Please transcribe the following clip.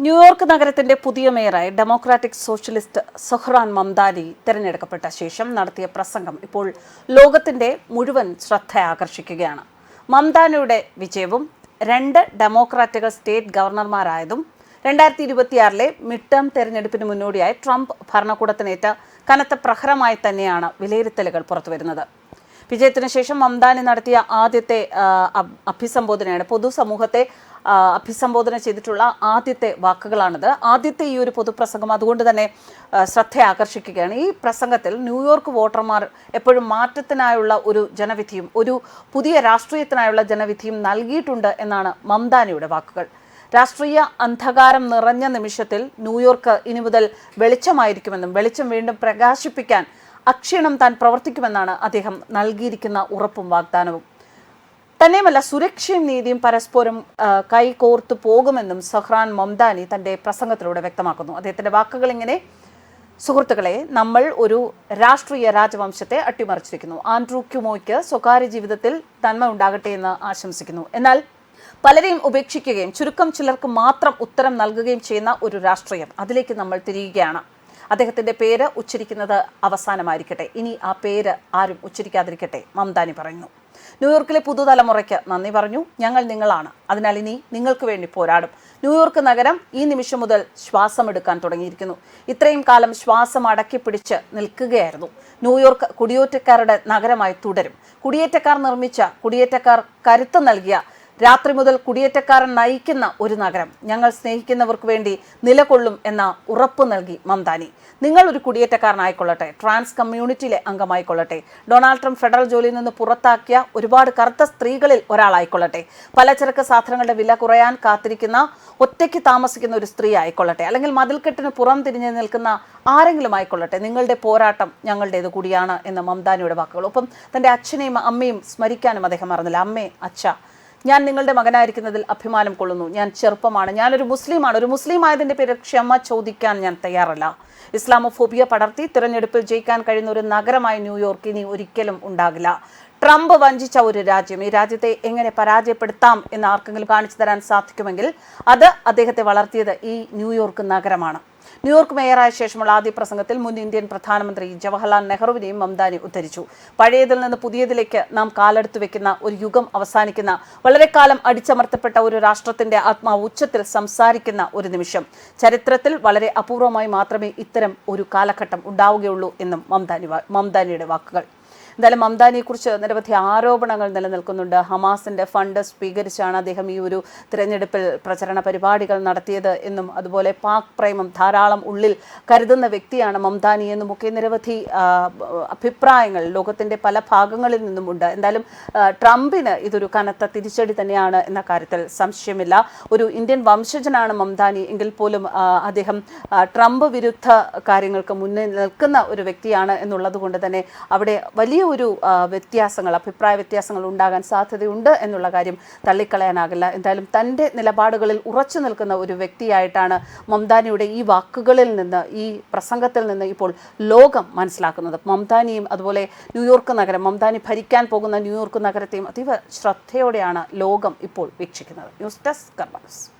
New York നഗരത്തിന്റെ പുതിയ മേയറായി ഡെമോക്രാറ്റിക് സോഷ്യലിസ്റ്റ് സൊഹ്റാൻ മംദാനി തിരഞ്ഞെടുക്കപ്പെട്ട ശേഷം നടത്തിയ പ്രസംഗം ഇപ്പോൾ ലോകത്തിന്റെ മുഴുവൻ ശ്രദ്ധ ആകർഷിക്കുകയാണ് മംദാനിയുടെ വിജയവും രണ്ട് ഡെമോക്രാറ്റുകൾ സ്റ്റേറ്റ് ഗവർണർമാരായതും രണ്ടായിരത്തി ഇരുപത്തിയാറിലെ മിഡ് ടേം തെരഞ്ഞെടുപ്പിന് മുന്നോടിയായി ട്രംപ് ഭരണകൂടത്തിനേറ്റ കനത്ത പ്രഹരമായി തന്നെയാണ് വിലയിരുത്തലുകൾ പുറത്തുവരുന്നത്. വിജയത്തിന് ശേഷം മംദാനി നടത്തിയ ആദ്യത്തെ അഭിസംബോധനയാണ് പൊതുസമൂഹത്തെ അഭിസംബോധന ചെയ്തിട്ടുള്ള ആദ്യത്തെ വാക്കുകളാണിത്. ആദ്യത്തെ ഈ ഒരു പൊതുപ്രസംഗം അതുകൊണ്ട് തന്നെ ശ്രദ്ധ ആകർഷിക്കുകയാണ് ഈ പ്രസംഗത്തിൽ ന്യൂയോർക്ക് വോട്ടർമാർ എപ്പോഴും മാറ്റത്തിനായുള്ള ഒരു ജനവിധിയും ഒരു പുതിയ രാഷ്ട്രീയത്തിനായുള്ള ജനവിധിയും നൽകിയിട്ടുണ്ട് എന്നാണ് മംദാനിയുടെ വാക്കുകൾ. രാഷ്ട്രീയ അന്ധകാരം നിറഞ്ഞ നിമിഷത്തിൽ ന്യൂയോർക്ക് ഇനി മുതൽ വെളിച്ചമായിരിക്കുമെന്നും വെളിച്ചം വീണ്ടും പ്രകാശിപ്പിക്കാൻ അക്ഷീണം താൻ പ്രവർത്തിക്കുമെന്നാണ് അദ്ദേഹം നൽകിയിരിക്കുന്ന ഉറപ്പും വാഗ്ദാനവും. തന്നെയുമല്ല സുരക്ഷയും നീതിയും പരസ്പരം കൈകോർത്തു പോകുമെന്നും സഹ്റാൻ മംദാനി തന്റെ പ്രസംഗത്തിലൂടെ വ്യക്തമാക്കുന്നു. അദ്ദേഹത്തിന്റെ വാക്കുകൾ ഇങ്ങനെ സുഹൃത്തുക്കളെ നമ്മൾ ഒരു രാഷ്ട്രീയ രാജവംശത്തെ അട്ടിമറിച്ചിരിക്കുന്നു. ആൻഡ്രൂ ക്യുമോയ്ക്ക് സ്വകാര്യ ജീവിതത്തിൽ തന്മ ഉണ്ടാകട്ടെ എന്ന് ആശംസിക്കുന്നു. എന്നാൽ പലരെയും ഉപേക്ഷിക്കുകയും ചുരുക്കം ചിലർക്ക് മാത്രം ഉത്തരം നൽകുകയും ചെയ്യുന്ന ഒരു രാഷ്ട്രീയം അതിലേക്ക് നമ്മൾ തിരിയുകയാണ്. അദ്ദേഹത്തിന്റെ പേര് ഉച്ചരിക്കുന്നത് അവസാനമായിരിക്കട്ടെ. ഇനി ആ പേര് ആരും ഉച്ചരിക്കാതിരിക്കട്ടെ മംദാനി പറയുന്നു. ന്യൂയോർക്കിലെ പുതുതലമുറയ്ക്ക് നന്ദി പറഞ്ഞു. ഞങ്ങൾ നിങ്ങളാണ്. അതിനാൽ ഇനി നിങ്ങൾക്ക് വേണ്ടി പോരാടും. ന്യൂയോർക്ക് നഗരം ഈ നിമിഷം മുതൽ ശ്വാസമെടുക്കാൻ തുടങ്ങിയിരിക്കുന്നു. ഇത്രയും കാലം ശ്വാസം അടക്കി പിടിച്ച് നിൽക്കുകയായിരുന്നു. ന്യൂയോർക്ക് കുടിയേറ്റക്കാരുടെ നഗരമായി തുടരും. കുടിയേറ്റക്കാർ നിർമ്മിച്ച കുടിയേറ്റക്കാർ കരുത്ത് നൽകിയ രാത്രി മുതൽ കുടിയേറ്റക്കാരൻ നയിക്കുന്ന ഒരു നഗരം. ഞങ്ങൾ സ്നേഹിക്കുന്നവർക്ക് വേണ്ടി നിലകൊള്ളും എന്ന ഉറപ്പ് നൽകി മംദാനി. നിങ്ങൾ ഒരു കുടിയേറ്റക്കാരനായിക്കൊള്ളട്ടെ ട്രാൻസ് കമ്മ്യൂണിറ്റിയിലെ അംഗമായിക്കൊള്ളട്ടെ ഡൊണാൾഡ് ട്രംപ് ഫെഡറൽ ജോലിയിൽ നിന്ന് പുറത്താക്കിയ ഒരുപാട് കറുത്ത സ്ത്രീകളിൽ ഒരാളായിക്കൊള്ളട്ടെ പലചരക്ക് സാധനങ്ങളുടെ വില കുറയാൻ കാത്തിരിക്കുന്ന ഒറ്റയ്ക്ക് താമസിക്കുന്ന ഒരു സ്ത്രീ ആയിക്കൊള്ളട്ടെ അല്ലെങ്കിൽ മതിൽക്കെട്ടിന് പുറം തിരിഞ്ഞ് നിൽക്കുന്ന ആരെങ്കിലും ആയിക്കൊള്ളട്ടെ നിങ്ങളുടെ പോരാട്ടം ഞങ്ങളുടേത് കൂടിയാണ് എന്ന് മംദാനിയുടെ വാക്കുകൾ. ഒപ്പം തന്റെ അച്ഛനെയും അമ്മയും സ്മരിക്കാനും അദ്ദേഹം മറന്നില്ല. അമ്മേ അച്ഛ ഞാൻ നിങ്ങളുടെ മകനായിരിക്കുന്നതിൽ അഭിമാനം കൊള്ളുന്നു. ഞാൻ ചെറുപ്പമാണ്. ഞാനൊരു മുസ്ലിമാണ്. ഒരു മുസ്ലിം ആയതിന്റെ പേര് ക്ഷമ ചോദിക്കാൻ ഞാൻ തയ്യാറല്ല. ഇസ്ലാമോഫോബിയ പടർത്തി തിരഞ്ഞെടുപ്പിൽ ജയിക്കാൻ കഴിയുന്ന ഒരു നഗരമായ ന്യൂയോർക്ക് ഇനി ഒരിക്കലും ഉണ്ടാകില്ല. ട്രംപ് വഞ്ചിച്ച ഒരു രാജ്യം. ഈ രാജ്യത്തെ എങ്ങനെ പരാജയപ്പെടുത്താം എന്ന് ആർക്കെങ്കിലും കാണിച്ചു തരാൻ സാധിക്കുമെങ്കിൽ അത് അദ്ദേഹത്തെ വളർത്തിയത് ഈ ന്യൂയോർക്ക് നഗരമാണ്. ന്യൂയോർക്ക് മേയറായ ശേഷമുള്ള ആദ്യ പ്രസംഗത്തിൽ മുൻ ഇന്ത്യൻ പ്രധാനമന്ത്രി ജവഹർലാൽ നെഹ്റുവിനെയും മംദാനി ഉദ്ധരിച്ചു. പഴയതിൽ നിന്ന് പുതിയതിലേക്ക് നാം കാലെടുത്തു വെക്കുന്ന ഒരു യുഗം അവസാനിക്കുന്ന വളരെ കാലം അടിച്ചമർത്തപ്പെട്ട ഒരു രാഷ്ട്രത്തിന്റെ ആത്മാവ് ഉച്ചത്തിൽ സംസാരിക്കുന്ന ഒരു നിമിഷം. ചരിത്രത്തിൽ വളരെ അപൂർവമായി മാത്രമേ ഇത്തരം ഒരു കാലഘട്ടം ഉണ്ടാവുകയുള്ളൂ എന്നും മംദാനി മംതാനിയുടെ വാക്കുകൾ. എന്തായാലും മംദാനിയെക്കുറിച്ച് നിരവധി ആരോപണങ്ങൾ നിലനിൽക്കുന്നുണ്ട്. ഹമാസിന്റെ ഫണ്ട് സ്വീകരിച്ചാണ് അദ്ദേഹം ഈ ഒരു തിരഞ്ഞെടുപ്പിൽ പ്രചരണ പരിപാടികൾ നടത്തിയത് എന്നും അതുപോലെ പാക് പ്രേമം ധാരാളം ഉള്ളിൽ കരുതുന്ന വ്യക്തിയാണ് മംദാനി എന്നും ഒക്കെ നിരവധി അഭിപ്രായങ്ങൾ ലോകത്തിന്റെ പല ഭാഗങ്ങളിൽ നിന്നുമുണ്ട്. എന്തായാലും ട്രംപിന് ഇതൊരു കനത്ത തിരിച്ചടി തന്നെയാണ് എന്ന കാര്യത്തിൽ സംശയമില്ല. ഒരു ഇന്ത്യൻ വംശജനാണ് മംദാനി എങ്കിൽ പോലും അദ്ദേഹം ട്രംപ് വിരുദ്ധ കാര്യങ്ങൾക്ക് മുന്നിൽ നിൽക്കുന്ന ഒരു വ്യക്തിയാണ് എന്നുള്ളത് കൊണ്ട് തന്നെ അവിടെ വലിയ ഒരു ആ, വ്യത്യാസങ്ങൾ അഭിപ്രായ വ്യത്യാസങ്ങൾ ഉണ്ടാകാൻ സാധ്യതയുണ്ട് എന്നുള്ള കാര്യം തള്ളിക്കളയാനാകില്ല. എന്തായാലും തന്റെ നിലപാടുകളിൽ ഉറച്ചു നിൽക്കുന്ന ഒരു വ്യക്തിയായിട്ടാണ് മംദാനിയുടെ ഈ വാക്കുകളിൽ നിന്ന് ഈ പ്രസംഗത്തിൽ നിന്ന് ഇപ്പോൾ ലോകം മനസ്സിലാക്കുന്നത്. മംദാനിയും അതുപോലെ ന്യൂയോർക്ക് നഗരം മംദാനി ഭരിക്കാൻ പോകുന്ന ന്യൂയോർക്ക് നഗരത്തെയും അതീവ ശ്രദ്ധയോടെയാണ് ലോകം ഇപ്പോൾ വീക്ഷിക്കുന്നത്. News desk കർബാസ്